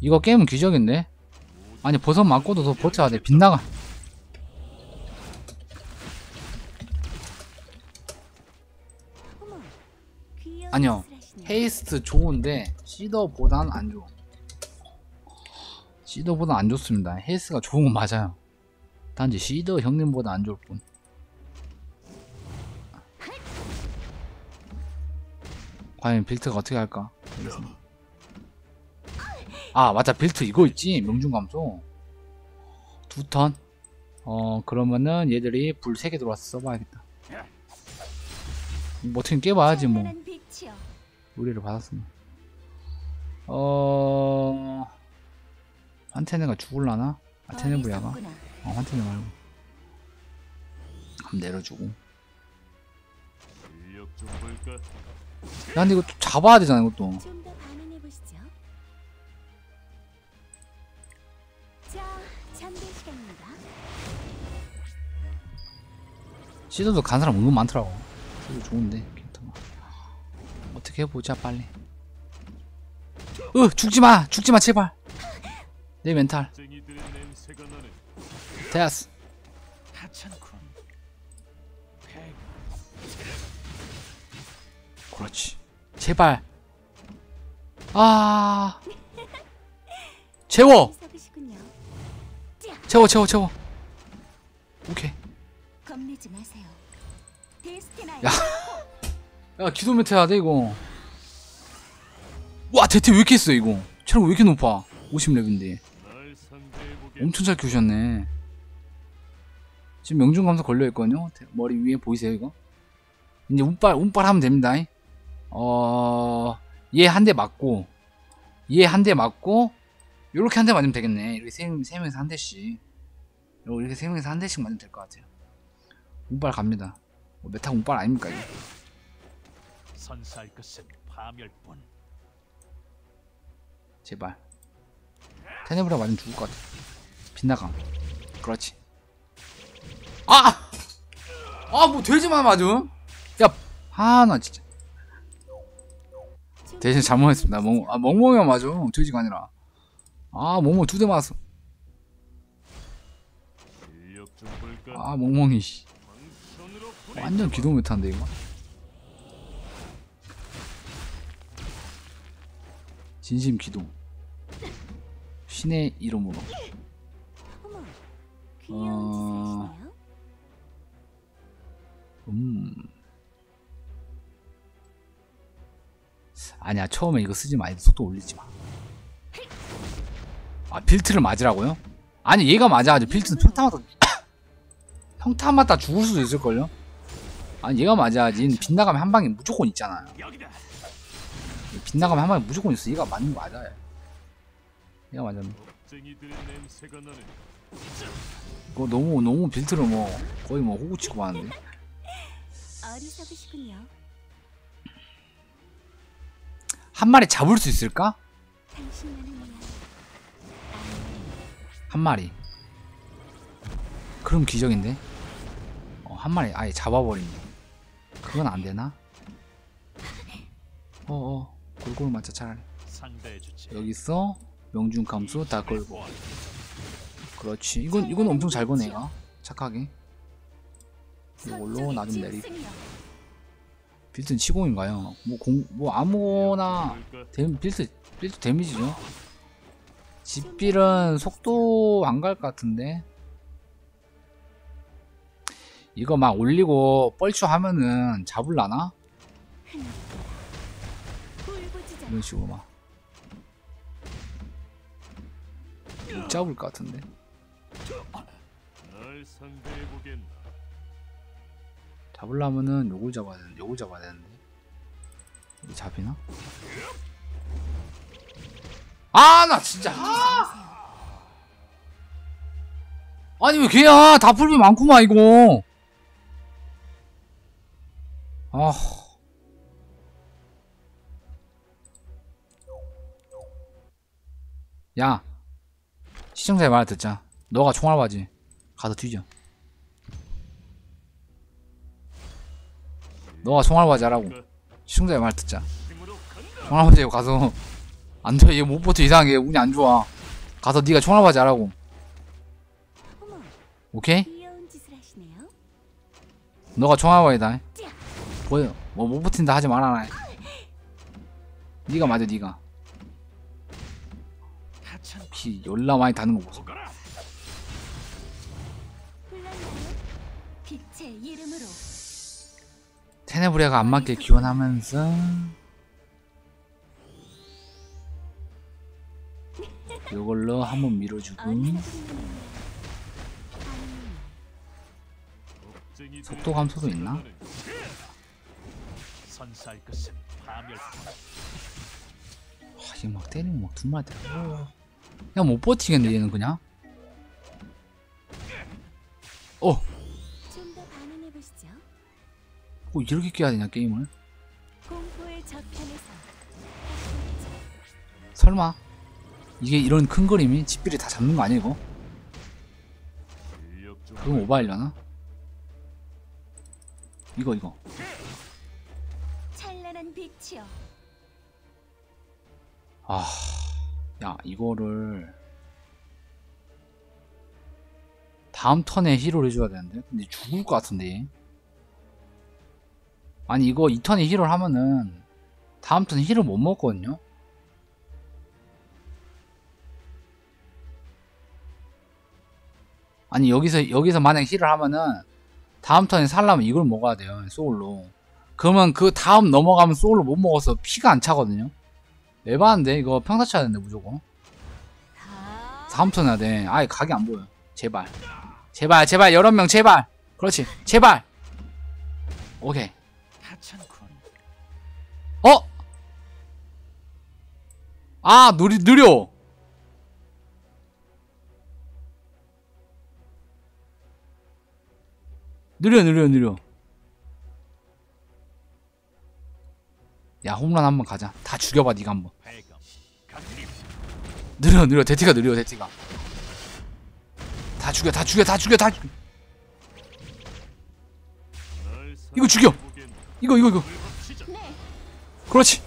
이거 게임은 기적인데? 아니 버섯 맞고도 더 버텨야 돼 빗나가 아니요. 헤이스트 좋은데 시더보단 안 좋아 시더보다 안 좋습니다 헤이스가 좋은 건 맞아요 단지 시더 형님보다 안 좋을 뿐 과연 빌트가 어떻게 할까? 아 맞다 빌트 이거 있지 명중감소 두턴 어 그러면은 얘들이 불 3개 들어와서 써봐야겠다 뭐 어떻게 깨봐야지 뭐. 의뢰를 받았습니다. 어... 환테네가 죽을라나? 아? 어리석구나. 어, 환테네 말고. 한번 내려주고. 야? 근데 이거 또 잡아야 되잖아, 이것도. 시도도 간 사람 은근 많더라고. 시도 좋은데, 캐릭터가. 어떻게 해보자, 빨리. 으! 죽지마! 죽지마, 제발! 내 멘탈. 됐어. 그렇지. 제발. 아. 채워! 채워, 채워, 채워. 오케이. 겁내지 마세요. 야. 야, 기도 멘트 해야 돼, 이거. 와, 대퇴 왜 이렇게 했어, 이거? 체력 왜 이렇게 높아? 50렙인데. 날 상대해보게 엄청 잘 키우셨네. 지금 명중 감소 걸려있거든요? 대- 머리 위에 보이세요, 이거? 이제 운빨, 운빨 하면 됩니다. 어, 얘 한 대 맞고, 얘 한 대 맞고, 요렇게 한 대 맞으면 되겠네. 이렇게 세, 세 명에서 한 대씩. 이렇게 세 명에서 한 대씩 맞으면 될 것 같아요. 운빨 갑니다. 뭐 메타 운빨 아닙니까, 이거? 선사할 것은 파멸뿐. 제발. 테네브라 맞으면 죽을 것 같아. 빗나감. 그렇지. 아! 아, 뭐 돼지만 맞음? 야, 아, 나 진짜. 대신 잘못했습니다. 멍, 아, 멍멍이가 맞아. 돼지가 아니라. 아, 멍멍 두 대 맞았어. 아, 멍멍이, 씨. 완전 기도 못한데, 이거. 진심 기도. 신의 이름으로. 어. 음. 아니야 처음에 이거 쓰지 마. 속도 올리지 마. 아 빌트를 맞으라고요? 아니 얘가 맞아야지 빌트는 평타 맞다 평타 맞다 죽을 수도 있을걸요? 아니 얘가 맞아야지 빗나가면 한 방에 무조건 있잖아요. 빗나가면 한 방에 무조건 있어 얘가 맞는 거 맞아요 얘가 맞았네 그거 너무 너무 빌트를 뭐 거의 뭐 호구 치고 하는데 어리석으시군요. 한 마리 잡을 수 있을까? 한 마리. 그럼 기적인데? 어, 한 마리 아예 잡아버리네. 그건 안 되나? 어어, 골고루 맞자 차라리. 여기 있어. 명중 감수 다 걸고. 그렇지. 이건 이건 엄청 잘 얘가. 착하게. 이걸로 나좀 내리. 빌트는 치공인가요? 뭐 공, 뭐? 데, 빌트 빌트 데미지죠. 집빌은 속도 안 갈 것 같은데. 이거 막 올리고 뻘추 하면은 잡을라나? 이런 식으로 막. 못 잡을 것 같은데. 잡으려면은 요걸 잡아야 되는데, 요걸 잡아야 되는데. 이게 잡히나? 아, 나 진짜. 아! 아니, 왜 걔야? 다 풀비 많구만, 이거. 아. 야. 시청자의 말 듣자. 너가 총알 바지. 가서 뒤져. 너가 총알 바지 하라고. 시청자의 말 듣자. 간다. 총알 바지 가서 안돼 얘못 버텨 이상하게 운이 안 좋아 가서 네가 총알 바지 하라고 어머, 오케이? 너가 총알바이다 뭐야 뭐못 버틴다 하지 말아라. 네가 맞아 네가. 피 열나 많이 다는 거 보소. 테네브리아가 안 맞게 기원하면서. 요걸로 한번 밀어주고. 속도 감소도 있나? 선사할 것은 파멸. 아, 이거 막 때리면 막 때려 그냥 못 버티겠네 얘는 그냥 어! 좀더 반응해 보시죠. 뭐 이렇게 깨야 되냐 게임을 설마 이게 이런 큰 그림이 집비리 다 잡는 거좀 그럼 오바이려나? 이거 이거 찬란한 빛이여. 아, 야, 이거를 다음 턴에 힐을 해줘야 되는데, 근데 죽을 것 같은데. 얘. 아니 이거 이 턴에 힐을 하면은 다음 턴에 힐을 못 먹거든요. 아니 여기서 여기서 만약 힐을 하면은 다음 턴에 살려면 이걸 먹어야 돼요 소울로. 그러면 그 다음 넘어가면 소울로 못 먹어서 피가 안 차거든요. 에바한데 이거 평타 쳐야 되는데 무조건. 아, 3턴 해야 돼. 아예 각이 안 보여. 제발. 제발 제발. 여러 명 제발. 그렇지. 제발. 오케이. 어? 아 느리, 느려. 느려 느려 느려 야 홈런 한번 가자 다 죽여봐 니가 한번. 느려 느려 대티가 느려 대티가 다 죽여 다 죽여 다 죽여 다 죽여 널 이거 죽여! 이거 이거 이거. 그렇지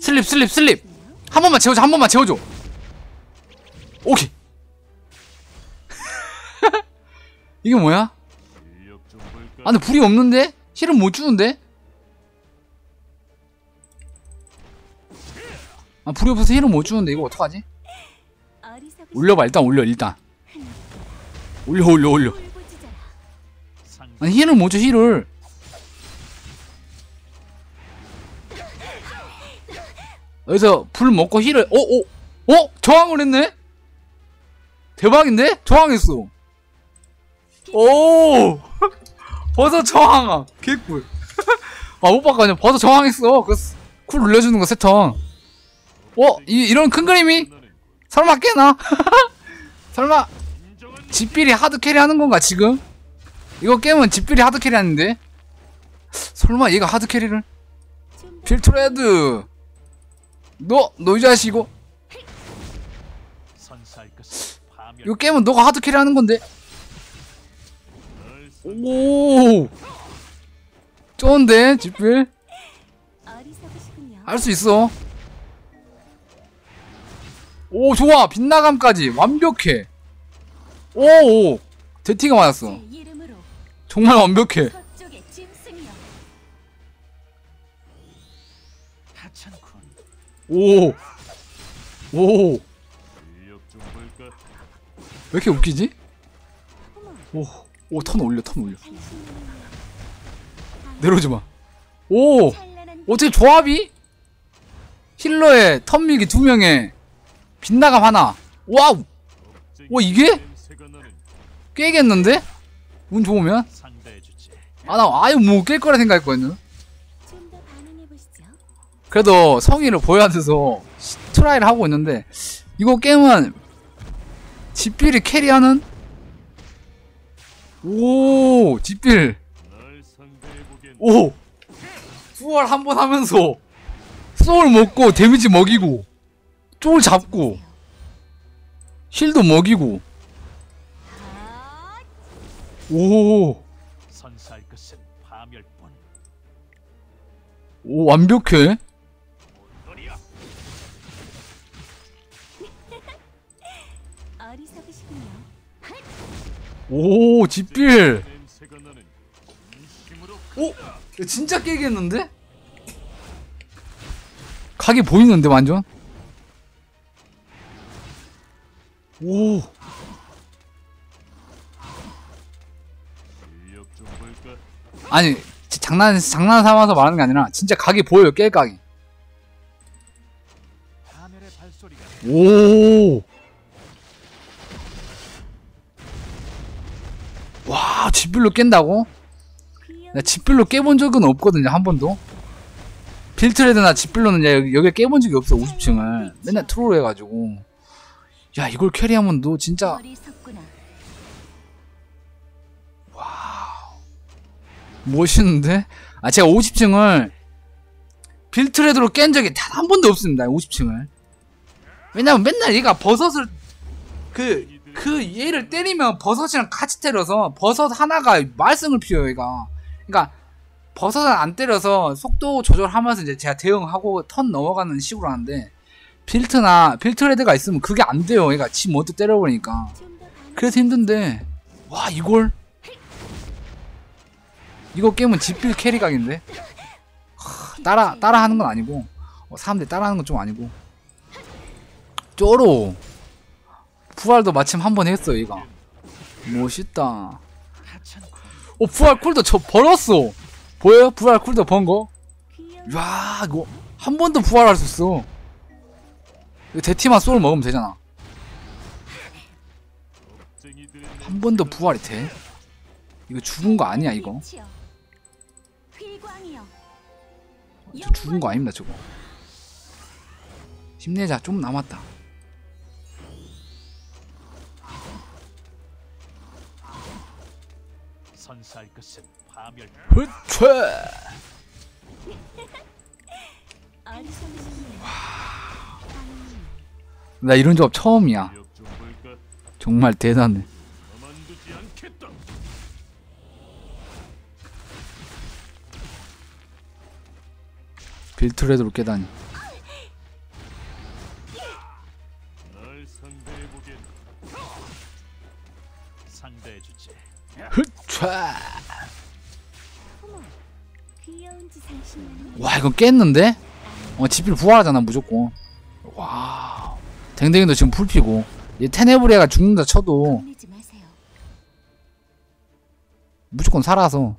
슬립 슬립 슬립. 한 번만 채워줘 한 번만 채워줘 오케이 이게 뭐야? 아 근데 불이 없는데? 힐은 못 주는데? 아 없어서 힐은 못 주는데 이거 어떡하지? 올려봐 일단 올려 일단 올려 올려 올려 아니 힐을 못줘 힐을 여기서 불 먹고 힐을 어? 어? 어? 저항을 했네? 대박인데? 저항했어 오 버섯 저항함 개꿀 아못 바꿔냐 버섯 저항했어 그쿨 눌려주는 거 세턴 어? 이, 이런 큰 그림이 설마 깨나? 설마 집비리 하드 캐리 하는 건가 지금? 이거 깨면 집비리 하드 캐리 하는데? 설마 얘가 하드 캐리를? 필트레드 너, 너 이 자식이고. 이거 깨면 너가 하드 캐리 하는 건데 오 좋은데 어리석으시군요. 할수 있어 오 좋아 빗나감까지 완벽해 오오 대티가 맞았어 정말 완벽해 서쪽의 짐승이여. 하찮군. 오 오, 왜? 이렇게 웃기지? 어머. 오, 오, 턴 올려, 턴 올려. 당신은 내려오지 마. 오, 어떻게 조합이? 힐러에 턴 밀기 두 명에 빗나감 하나. 와우, 와, 이게? 냄새가 나는 깨겠는데? 운 좋으면? 아, 나 아예 못 깰 거라 생각했거든. 그래도 성의를 보여야 돼서 트라이를 하고 있는데, 이거 게임은 집빌이 캐리하는? 오, 상대해보겠네. 오! 부활 한번 하면서 소울 먹고 데미지 먹이고 쫄 잡고 실도 먹이고 오. 오 완벽해. 오 집필. 오 진짜 깨겠는데? 각이 보이는데 완전? 오? 아니 지- 장난 장난 삼아서 말하는 게 아니라 진짜 각이 보여요 깰 각이 하늘의 발소리가 오. 와, 집빌로 깬다고? 나 집빌로 깨본 적은 없거든요, 한 번도. 빌트레드나 집빌로는 여기, 여기 깨본 적이 없어, 50층을. 맨날 트롤 해가지고. 야, 이걸 캐리하면 너 진짜, 어리석구나. 멋있는데? 아, 제가 50층을 빌트레드로 깬 적이 단 한 번도 없습니다, 50층을. 왜냐면 맨날 얘가 버섯을, 그, 그 얘를 때리면 버섯이랑 같이 때려서 버섯 하나가 말썽을 피워요 얘가 그러니까 버섯은 안 때려서 속도 조절하면서 이제 제가 대응하고 턴 넘어가는 식으로 하는데 빌트나 빌트레드가 있으면 그게 안 돼요. 얘가 지 먼저 때려버리니까. 그래서 힘든데. 와 이걸? 이거 깨면 집빌 캐리 각인데? 하, 따라 따라 하는 건 아니고. 어, 사람들이 따라 하는 건 좀 아니고. 쪼로 부활도 마침 한 번 했어 얘가. 멋있다. 어 부활 쿨도 저 벌었어. 보여요? 부활 쿨도 번거? 야 이거 한 번도 부활할 수 있어 대티만 소울 먹으면 되잖아. 한 번도 부활이 돼? 이거 죽은 거 아니야 이거. 휘광이여. 저 죽은 거 아닙니다 저거. 힘내자 좀 남았다. 선사할 것은 파멸. 흐최 나 이런 조합 처음이야? 정말 대단해 빌트레드로 깨다니. 와 이건 깼는데? 어 집필 부활하잖아 무조건 와 댕댕이도 지금 풀피고 얘 테네브리아가 죽는다 쳐도. 무조건 살아서.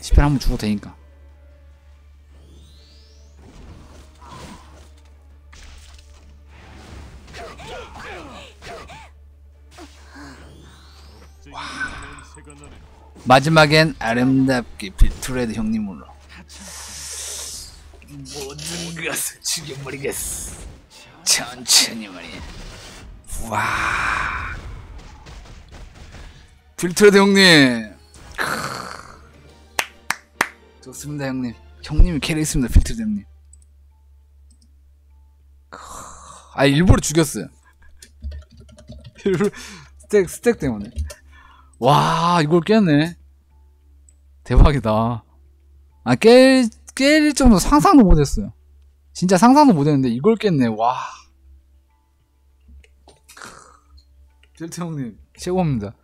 집필 한번 죽어도 되니까 나는 마지막엔 아름답게 빌트레드 형님으로. 모든 것을 죽여버리겠어 천천히 말이야. 와 빌트레드 형님. 좋습니다 형님. 형님이 캐리했습니다 빌트레드 형님. 아 일부러 죽였어요. 일부러 스택 스택 때문에 와 이걸 깼네. 대박이다. 아 깰, 깰 정도 상상도 못했어요. 진짜 상상도 못했는데 이걸 깼네. 와. 델트 형님 최고입니다